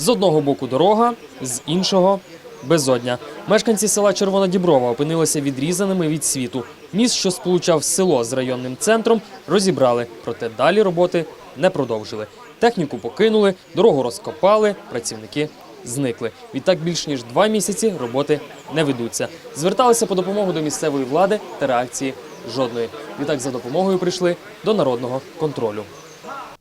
З одного боку дорога, з іншого безодня. Мешканці села Червона Діброва опинилися відрізаними від світу. Міст, що сполучав село з районним центром, розібрали, проте далі роботи не продовжили. Техніку покинули, дорогу розкопали, працівники зникли. Відтак більш ніж два місяці роботи не ведуться. Зверталися по допомогу до місцевої влади та реакції жодної. Відтак за допомогою прийшли до народного контролю.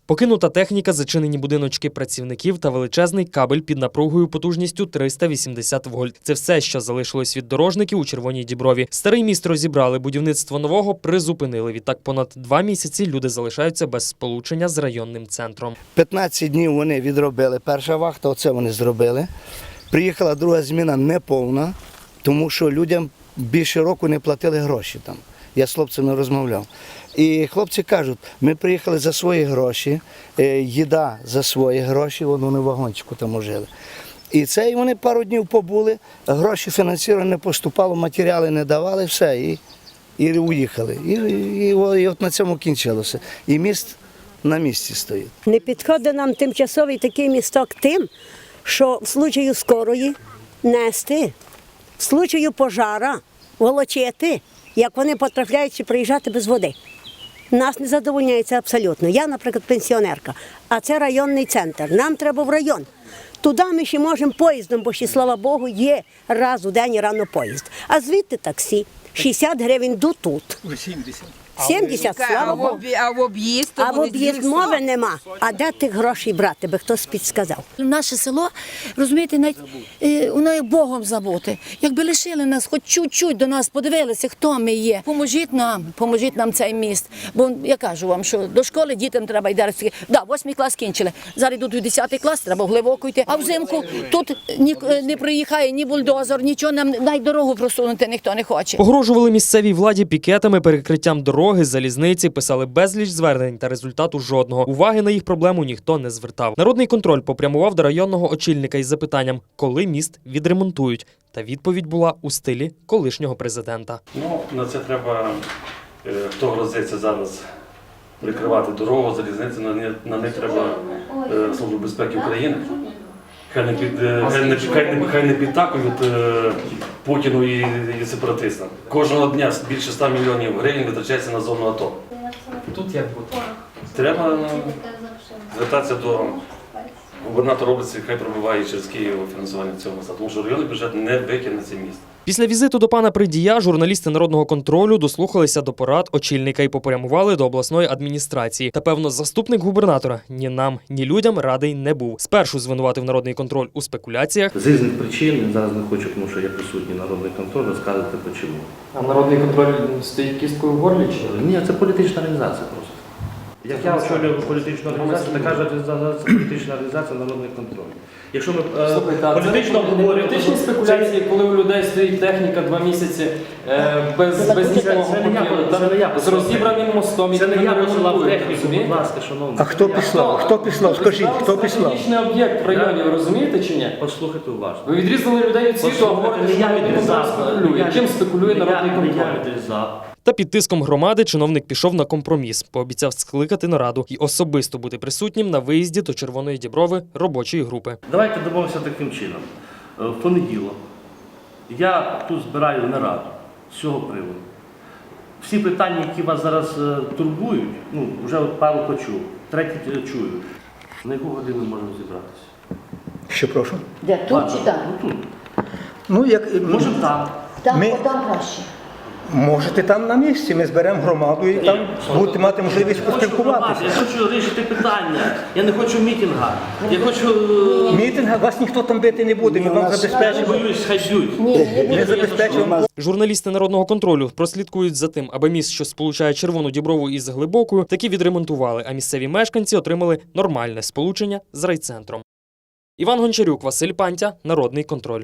Покинута техніка, зачинені будиночки працівників та величезний кабель під напругою потужністю 380 вольт. Це все, що залишилось від дорожників у Червоній Діброві. Старий міст розібрали, будівництво нового призупинили. Відтак понад два місяці люди залишаються без сполучення з районним центром. 15 днів вони відробили. Перша вахта, оце вони зробили. Приїхала друга зміна неповна, тому що людям більше року не платили гроші там. Я з хлопцями розмовляв. І хлопці кажуть, ми приїхали за свої гроші, е, їда за свої гроші, вони в вагончику там жили. І це і вони пару днів побули, гроші фінансування не поступало, матеріали не давали, все, і, і уїхали. І, і, і от на цьому кінчилося. І міст на місці стоїть. Не підходить нам тимчасовий такий місток тим, що в случаю скорої нести, в случаю пожара волочити, як вони потрапляють приїжджати без води. Нас не задовольняє це абсолютно. Я, наприклад, пенсіонерка, а це районний центр. Нам треба в район. Туди ми ще можемо поїздом, бо ще, слава Богу, є раз у день рано поїзд. А звідти таксі 60 гривень до тут. 70, слава А в Богу. а в об'їзд? то А в об'їзд 200. мови нема. А де тих грошей брати, би хтось підсказав? Наше село, розумієте, навіть е, воно є Богом забути. Якби лишили нас, хоч чуть-чуть до нас подивилися, хто ми є. Поможіть нам, поможіть нам цей міст. Бо я кажу вам, що до школи дітям треба йти. Да, восьмий клас кінчили. Зараз йдуть у 10 клас, треба глибоко йти. А взимку тут ні, е, не приїхає ні бульдозер, нічого нам навіть дорогу просунути ніхто не хоче. Погрожували місцевій владі пікетами, перекриттям дороги, залізниці, писали безліч звернень та результату жодного. Уваги на їх проблему ніхто не звертав. Народний контроль попрямував до районного очільника із запитанням, коли міст відремонтують. Та відповідь була у стилі колишнього президента. Ну, на це треба, е, хто грозиться зараз прикривати дорогу, залізницю, на них, на них треба е, Службу безпеки України. Хай не, під, е, хай не, хай не, хай не підтакують е, Путіну і, і сепаратистам. Кожного дня більше 100 мільйонів гривень витрачається на зону АТО. Тут як буде? Треба ну, звертатися до губернатора області, хай пробиває через Київ фінансування цього міста, тому що районний бюджет не викине це місто. Після візиту до пана Придія журналісти народного контролю дослухалися до порад очільника і попрямували до обласної адміністрації. Та певно, заступник губернатора ні нам, ні людям радий не був. Спершу звинуватив народний контроль у спекуляціях. З різних причин зараз не хочу, тому що я присутній народний контроль, розказувати почему. А народний контроль стоїть кісткою в горлі чи? Ні, це політична організація просто. Як я очолюю політичну організацію, така ж організація політична організація народний контроль. Якщо ми е, Слухайте, політично не обговорюємо, політичні спекуляції, коли у людей стоїть техніка два місяці е, без, без це- нічого це не я, покинута, це не я з розібраним мостом, Це не я не посилав техніку, будь ласка, шановні. А хто післав? Хто післав? Скажіть, хто післав? Стратегічний об'єкт в районі, ви розумієте чи ні? Послухайте уважно. Ви відрізали людей від світу, а Послухайте, говорите, не що я народний контроль відрізав, спекулює. Чим спекулює не я- народний не Я контроль? відрізав. Та під тиском громади чиновник пішов на компроміс, пообіцяв скликати нараду і особисто бути присутнім на виїзді до Червоної Діброви робочої групи. Давайте домовимося таким чином. Е, В понеділок я тут збираю нараду з цього приводу. Всі питання, які вас зараз е, турбують, ну, вже от пару почув, третій е, чую. На яку годину можемо зібратися? Що прошу? Де тут чи там? Ну тут. Ну, як Може там. Там, Ми- там краще. Можете там на місці, ми зберемо громаду і там будете мати можливість поспілкуватися. Я хочу вирішити питання. Я не хочу мітинга. Я хочу. е, Мітинга вас ніхто там бити не буде. Ми вам Я забезпечимо. Ми забезпечимо. Журналісти народного контролю прослідкують за тим, аби міст, що сполучає червону діброву із глибокою, таки відремонтували, а місцеві мешканці отримали нормальне сполучення з райцентром. Іван Гончарюк, Василь Пантя, Народний контроль.